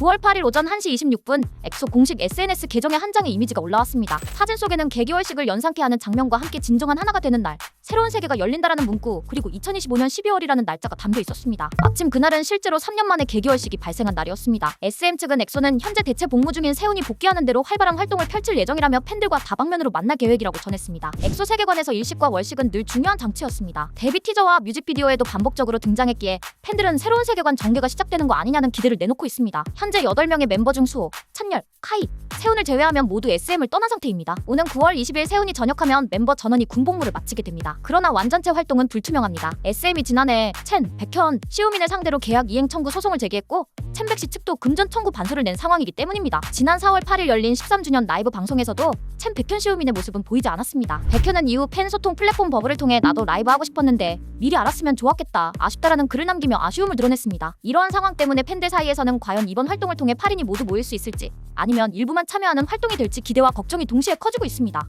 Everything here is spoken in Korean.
9월 8일 오전 1시 26분 엑소 공식 SNS 계정에 한 장의 이미지가 올라왔습니다. 사진 속에는 개기월식을 연상케 하는 장면과 함께 진정한 하나가 되는 날, 새로운 세계가 열린다라는 문구, 그리고 2025년 12월이라는 날짜가 담겨 있었습니다. 마침 그날은 실제로 3년 만에 개기월식이 발생한 날이었습니다. SM 측은 엑소는 현재 대체 복무 중인 세훈이 복귀하는 대로 활발한 활동을 펼칠 예정이라며 팬들과 다방면으로 만날 계획이라고 전했습니다. 엑소 세계관에서 일식과 월식은 늘 중요한 장치였습니다. 데뷔 티저와 뮤직비디오에도 반복적으로 등장했기에 팬들은 새로운 세계관 전개가 시작되는 거 아니냐는 기대를 내놓고 있습니다. 현재 8명의 멤버 중 수호, 찬열, 카이, 세훈을 제외하면 모두 SM을 떠난 상태입니다. 오는 9월 20일 세훈이 전역하면 멤버 전원이 군복무를 마치게 됩니다. 그러나 완전체 활동은 불투명합니다. SM이 지난해 첸, 백현, 시우민을 상대로 계약 이행 청구 소송을 제기했고 첸백 씨 측도 금전 청구 반수를 낸 상황이기 때문입니다. 지난 4월 8일 열린 13주년 라이브 방송에서도 첸 백현 시우민의 모습은 보이지 않았습니다. 백현은 이후 팬 소통 플랫폼 버블을 통해 나도 라이브 하고 싶었는데 미리 알았으면 좋았겠다. 아쉽다라는 글을 남기며 아쉬움을 드러냈습니다. 이러한 상황 때문에 팬들 사이에서는 과연 이번 활동을 통해 8인이 모두 모일 수 있을지 아니면 일부만 참여하는 활동이 될지 기대와 걱정이 동시에 커지고 있습니다.